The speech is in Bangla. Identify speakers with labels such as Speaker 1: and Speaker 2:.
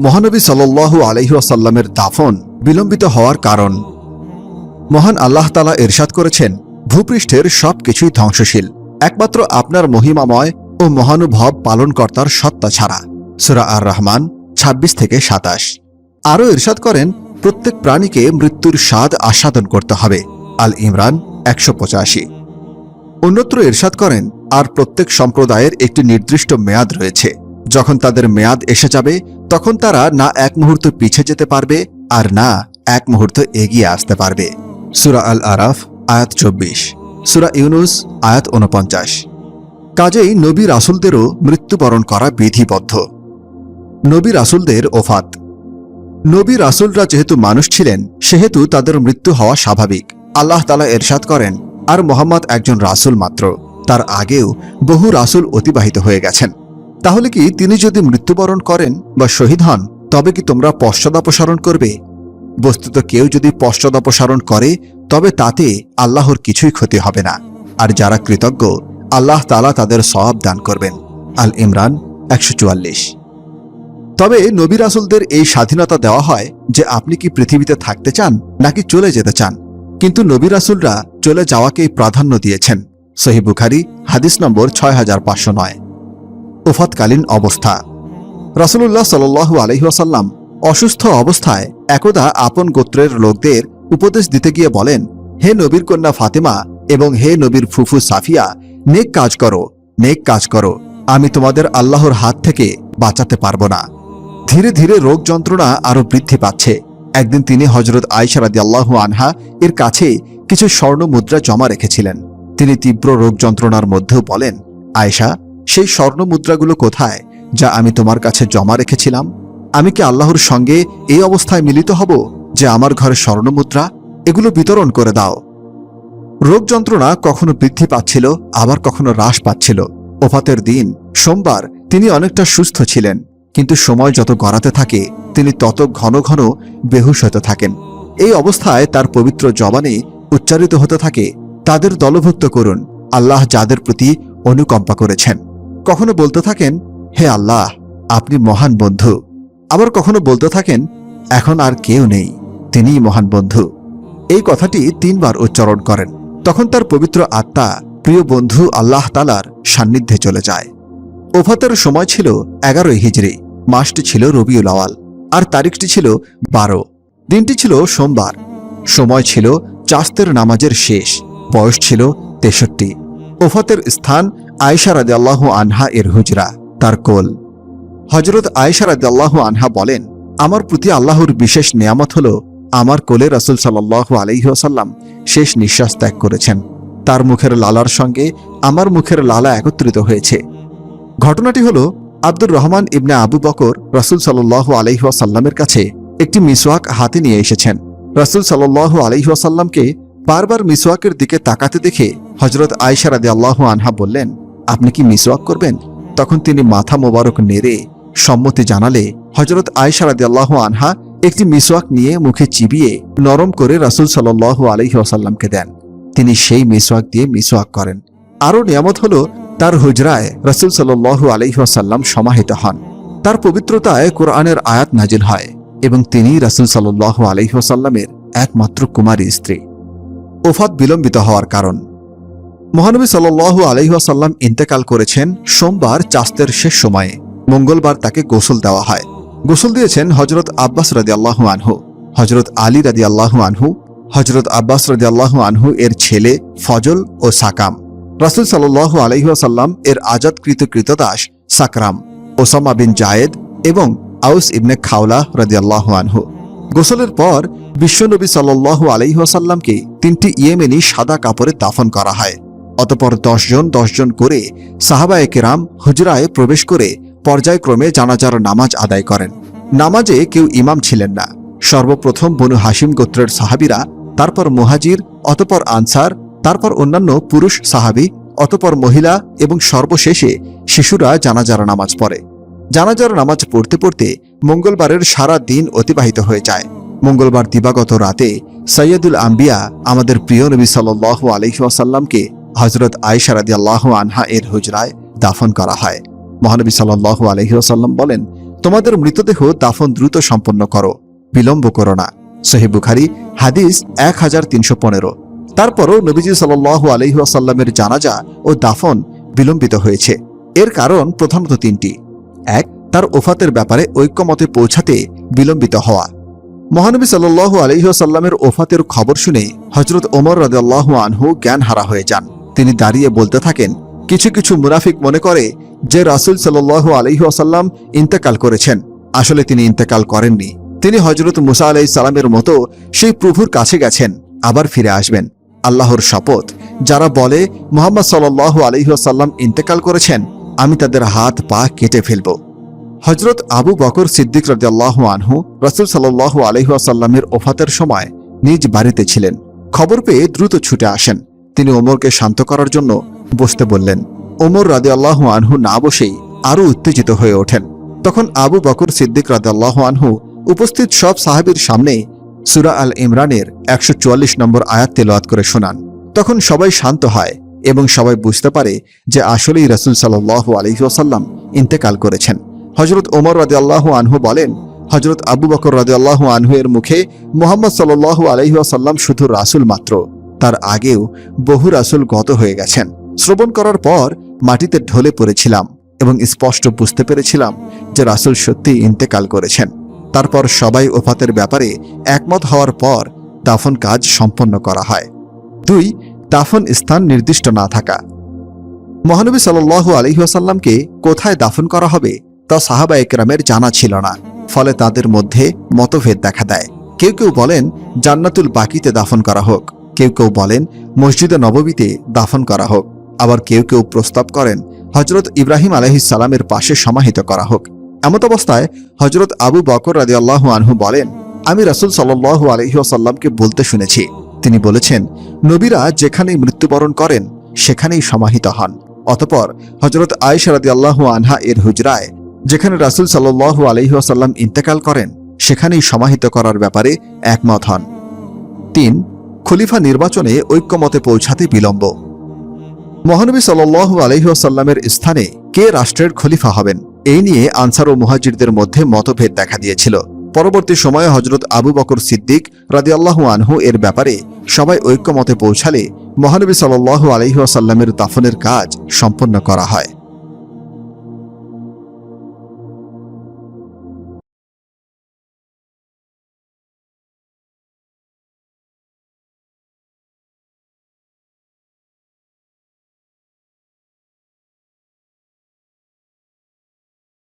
Speaker 1: মহানবী সাল্লাল্লাহু আলহি আসাল্লামের দাফন বিলম্বিত হওয়ার কারণ। মহান আল্লাহ তালা এরশাদ করেছেন, ভূপৃষ্ঠের সব কিছুই ধ্বংসশীল। একমাত্র আপনার মহিমাময় ও মহানুভব পালনকর্তার সত্তা ছাড়া। সুরা আর রহমান ২৬ থেকে সাতাশ। আরও ইরশাদ করেন, প্রত্যেক প্রাণীকে মৃত্যুর স্বাদ আস্বাদন করতে হবে। আল ইমরান, একশো পঁচাশি। অন্যত্র ইরশাদ করেন, আর প্রত্যেক সম্প্রদায়ের একটি নির্দিষ্ট মেয়াদ রয়েছে। যখন তাদের মেয়াদ এসে যাবে তখন তারা না এক মুহূর্ত পিছে যেতে পারবে আর না এক মুহূর্ত এগিয়ে আসতে পারবে। সুরা আল আরাফ আয়াত চব্বিশ। সুরা ইউনুস, আয়াত উনপঞ্চাশ কাজেই নবী রাসুলদেরও মৃত্যুবরণ করা বিধিবদ্ধ। নবী রাসুলদের ওফাত। নবী রাসুলরা যেহেতু মানুষ ছিলেন, সেহেতু তাদের মৃত্যু হওয়া স্বাভাবিক। আল্লাহ তালা এরশাদ করেন, আর মোহাম্মদ একজন রাসুল মাত্র। তার আগেও বহু রাসুল অতিবাহিত হয়ে গেছেন। তাহলে কি তিনি যদি মৃত্যুবরণ করেন বা শহীদ হন, তবে কি তোমরা পশ্চাদাপসারণ করবে? বস্তুত কেউ যদি পশ্চাদাপসারণ করে, তবে তাতে আল্লাহর কিছুই ক্ষতি হবে না। আর যারা কৃতজ্ঞ, আল্লাহ তালা তাদের সওয়াব দান করবেন। আল ইমরান একশো চুয়াল্লিশ। তবে নবী রাসুলদের এই স্বাধীনতা দেওয়া হয় যে আপনি কি পৃথিবীতে থাকতে চান, নাকি চলে যেতে চান? কিন্তু নবী রাসুলরা চলে যাওয়াকেই প্রাধান্য দিয়েছেন। সহি বুখারি, হাদিস নম্বর ছয় হাজার পাঁচশো নয়। ওফাতকালীন অবস্থা। রাসুলুল্লাহ সাল্লু আলহিহাসাল্লাম অসুস্থ অবস্থায় একদা আপন গোত্রের লোকদের উপদেশ দিতে গিয়ে বলেন, হে নবীর কন্যা ফাতেমা এবং হে নবীর ফুফু সাফিয়া, নেক কাজ করো, নেক কাজ করো। আমি তোমাদের আল্লাহর হাত থেকে বাঁচাতে পারব না। ধীরে ধীরে রোগ যন্ত্রণা আরও বৃদ্ধি পাচ্ছে। একদিন তিনি হজরত আয়সারাদি আল্লাহু আনহা এর কাছে কিছু স্বর্ণ মুদ্রা জমা রেখেছিলেন। তিনি তীব্র রোগ যন্ত্রণার মধ্যেও বলেন, আয়েশা সেই স্বর্ণ মুদ্রাগুলো কোথায় যা আমি তোমার কাছে জমা রেখেছিলাম? আমি কি আল্লাহর সঙ্গে এই অবস্থায় মিলিত হব যে আমার ঘরে স্বর্ণ মুদ্রা? এগুলো বিতরণ করে দাও। রোগ যন্ত্রণা কখনো বৃদ্ধি পাচ্ছিল, আবার কখনো হ্রাস পাচ্ছিল। ওফাতের দিন, সোমবার, তিনি অনেকটা সুস্থ ছিলেন, কিন্তু সময় যত গড়াতে থাকে, তিনি তত ঘন ঘন বেহুশ হতে থাকেন। এই অবস্থায় তার পবিত্র জবানে উচ্চারিত হতে থাকে, তাদের দলভুক্ত করুন, আল্লাহ যাদের প্রতি অনুকম্পা করেছেন। কখনো বলতে থাকেন, হে আল্লাহ, আপনি মহান বন্ধু। আবার কখনো বলতে থাকেন, এখন আর কেউ নেই, তিনিই মহান বন্ধু। এই কথাটি তিনবার উচ্চারণ করেন। তখন তার পবিত্র আত্মা, প্রিয় বন্ধু আল্লাহ তালার সান্নিধ্যে চলে যায়। ওফাতের সময় ছিল এগারোই হিজড়ি মাসটি ছিল রবিউল আওয়াল, আর তারিখটি ছিল বারো। দিনটি ছিল সোমবার, সময় ছিল চাস্তের নামাজের শেষ, বয়স ছিল তেষট্টি। ওফাতের স্থান আয়সা রাদে আল্লাহ আনহা এর হুজরা, তার কোল। হজরত আয়সা রাদে আল্লাহ আনহা বলেন, আমার প্রতি আল্লাহর বিশেষ নিয়ামত হল, আমার কোলে রসুল সাল্লাহ আলহিহাসাল্লাম শেষ নিঃশ্বাস ত্যাগ করেছেন। তার মুখের লালার সঙ্গে আমার মুখের লালা একত্রিত হয়েছে। ঘটনাটি হল, আব্দুর রহমান ইবনে আবু বকর রসুল সাল্লাহ আলহিহাসাল্লামের কাছে একটি মিসওয়াক হাতে নিয়ে এসেছেন। রসুল সাল্লাহ আলহিহাসাল্লামকে বারবার মিসওয়াকের দিকে তাকাতে দেখে হজরত আয়সা রাদে আল্লাহ আনহা বললেন আপনি কি মিসওয়াক করবেন? তখন তিনি মাথা মোবারক নেড়ে সম্মতি জানালে হজরত আয়সা রাদে আল্লাহ আনহা একটি মিসওয়াক নিয়ে মুখে চিবিয়ে নরম করে রাসুল সাল্লাহ আলহি আসাল্লামকে দেন। তিনি সেই মিসওয়াক দিয়ে মিসওয়াক করেন। আরও নিয়ামত হল, তার হুজরায় রসুল সাল্লাহ আলহি আসাল্লাম সমাহিত হন। তার পবিত্রতায় কোরআনের আয়াত নাজিল হয় এবং তিনি রাসুল সাল্লাহ আলহি আসাল্লামের একমাত্র কুমারী স্ত্রী। ওফাত বিলম্বিত হওয়ার কারণ। মহানবী সাল্লু আলহিহাসাল্লাম ইন্তেকাল করেছেন সোমবার চাস্তের শেষ সময়ে। মঙ্গলবার তাকে গোসল দেওয়া হয়। গোসল দিয়েছেন হজরত আব্বাস রাদি আল্লাহু আনহু। হজরত আলী রাদি আল্লাহু আনহু হজরত আব্বাস রাদি আল্লাহু আনহু এর ছেলে ফজল ও সাকাম। রাসুল সাল্লাহ আলহিহাসাল্লাম এর আজাদকৃত কৃতদাস সাকরাম, ওসামা বিন জায়েদ এবং আউস ইবনে খাওলা রাদি আল্লাহু আনহু। গোসলের পর বিশ্বনবী সাল্লু আলহিহাসাল্লামকে তিনটি ইয়েমেনি সাদা কাপড়ে দাফন করা হয়। অতপর দশজন দশজন করে সাহাবায়ে কেরাম হুজরায় প্রবেশ করে পর্যায়ক্রমে জানাজার নামাজ আদায় করেন। নামাজে কেউ ইমাম ছিলেন না। সর্বপ্রথম বনু হাসিম গোত্রের সাহাবিরা, তারপর মুহাজির, অতপর আনসার, তারপর অন্যান্য পুরুষ সাহাবি, অতপর মহিলা এবং সর্বশেষে শিশুরা জানাজার নামাজ পড়ে। জানাজার নামাজ পড়তে পড়তে মঙ্গলবারের সারা দিন অতিবাহিত হয়ে যায়। মঙ্গলবার দিবাগত রাতে সৈয়দুল আম্বিয়া, আমাদের প্রিয় নবী সাল্লাহ আলহিহাসাল্লামকে হজরত আয়সারাদি আল্লাহ আনহা এর হুজরায় দাফন করা হয়। মহানবী সাল্লাহ আলহিহাসাল্লাম বলেন, তোমাদের মৃতদেহ দাফন দ্রুত সম্পন্ন করো, বিলম্ব করো না। বুখারি, হাদিস এক হাজার তিনশো পনেরো। তারপরও নবীজি সাল আলহিহাসাল্লামের জানাজা ও দাফন বিলম্বিত হয়েছে। এর কারণ প্রধানত তিনটি। এক, তার ওফাতের ব্যাপারে ঐক্যমতে পৌঁছাতে বিলম্বিত হওয়া। মহানবী সাল্লু আলহিহাসাল্লামের ওফাতের খবর শুনে হজরত ওমর রাজাল্লাহ আনহু জ্ঞান হারা হয়ে যান। তিনি দাঁড়িয়ে বলতে থাকেন, কিছু কিছু মুনাফিক মনে করে যে রাসুল সাল্লু আলহিহাসাল্লাম ইন্তেকাল করেছেন। আসলে তিনি ইন্তেকাল করেননি। তিনি হজরত মুসা আলাই সালামের মতো সেই প্রভুর কাছে গেছেন, আবার ফিরে আসবেন। আল্লাহর শপথ, যারা বলে মোহাম্মদ সাল্লাহ আলহিহাসাল্লাম ইন্তেকাল করেছেন, আমি তাদের হাত পা কেটে ফেলব। হজরত আবু বকর সিদ্দিক রাজিয়াল্লাহ আনহু রসুল সাল্লাহ আলহিহাসাল্লামের ওফাতের সময় নিজ বাড়িতে ছিলেন। খবর পেয়ে দ্রুত ছুটে আসেন। তিনি ওমরকে শান্ত করার জন্য বসতে বললেন। ওমর রাজিয়াল্লাহ আনহু না বসেই আরও উত্তেজিত হয়ে ওঠেন। তখন আবু বকর সিদ্দিক রাজিয়াল্লাহ আনহু উপস্থিত সব সাহাবীর সামনে সুরা আল ইমরানের একশো চুয়াল্লিশ নম্বর আয়াত তেলোয়াত করে শোনান। তখন সবাই শান্ত হয় এবং সবাই বুঝতে পারে যে আসলেই রসুল সাল্লাহ আলহিহাসাল্লাম ইন্তেকাল করেছেন। হজরত ওমর রাদে আল্লাহ আনহু বলেন হজরত আবু বকর রাদে আল্লাহ আনহু এর মুখে মোহাম্মদ সাল্লাহ আলহিহাসাল্লাম শুধু রাসুল মাত্র। তার আগেও বহু রাসুল গত হয়ে গেছেন। শ্রবণ করার পর মাটিতে ঢলে পড়েছিলাম এবং স্পষ্ট বুঝতে পেরেছিলাম যে রাসুল সত্যি ইন্তেকাল করেছেন। তারপর সবাই ওফাতের ব্যাপারে একমত হওয়ার পর দাফন কাজ সম্পন্ন করা হয়। দুই, দাফন স্থান নির্দিষ্ট না থাকা। মহানবী সাল্লু আলহিহাসাল্লামকে কোথায় দাফন করা হবে তা সাহাবা একরামের জানা ছিল না, ফলে তাদের মধ্যে মতভেদ দেখা দেয়। কেউ কেউ বলেন, জান্নাতুল বাকিতে দাফন করা হোক। কেউ কেউ বলেন, মসজিদে নববীতে দাফন করা হোক। আবার কেউ কেউ প্রস্তাব করেন হজরত ইব্রাহিম আলহিসাল্লামের পাশে সমাহিত করা হোক। এমত অবস্থায় হজরত আবু বকর রাজি আল্লাহ আনহু বলেন, আমি রাসুল সাল্লাহ আলহিহাসাল্লামকে বলতে শুনেছি। তিনি বলেছেন, নবীরা যেখানেই মৃত্যুবরণ করেন, সেখানেই সমাহিত হন। অতপর হজরত আয়েশা রাদি আল্লাহ আনহা এর হুজরায়, যেখানে রাসুল সাল্লু আলহিহাসাল্লাম ইন্তেকাল করেন, সেখানেই সমাহিত করার ব্যাপারে একমত হন। তিন খলিফা নির্বাচনে ঐক্যমতে পৌঁছাতে বিলম্ব। মহানবী সাল্লু আলহিহাসাল্লামের স্থানে কে রাষ্ট্রের খলিফা হবেন, এই নিয়ে আনসার ও মুহাজিরদের মধ্যে মতভেদ দেখা দিয়েছিল। পরবর্তী সময়ে হজরত আবু বকর সিদ্দিক রাদিয়াল্লাহু আনহু এর ব্যাপারে সবাই ঐক্যমতে পৌঁছালে মহানবী সাল্লাহ আলহিহাসাল্লামের দাফনের কাজ সম্পন্ন করা হয়।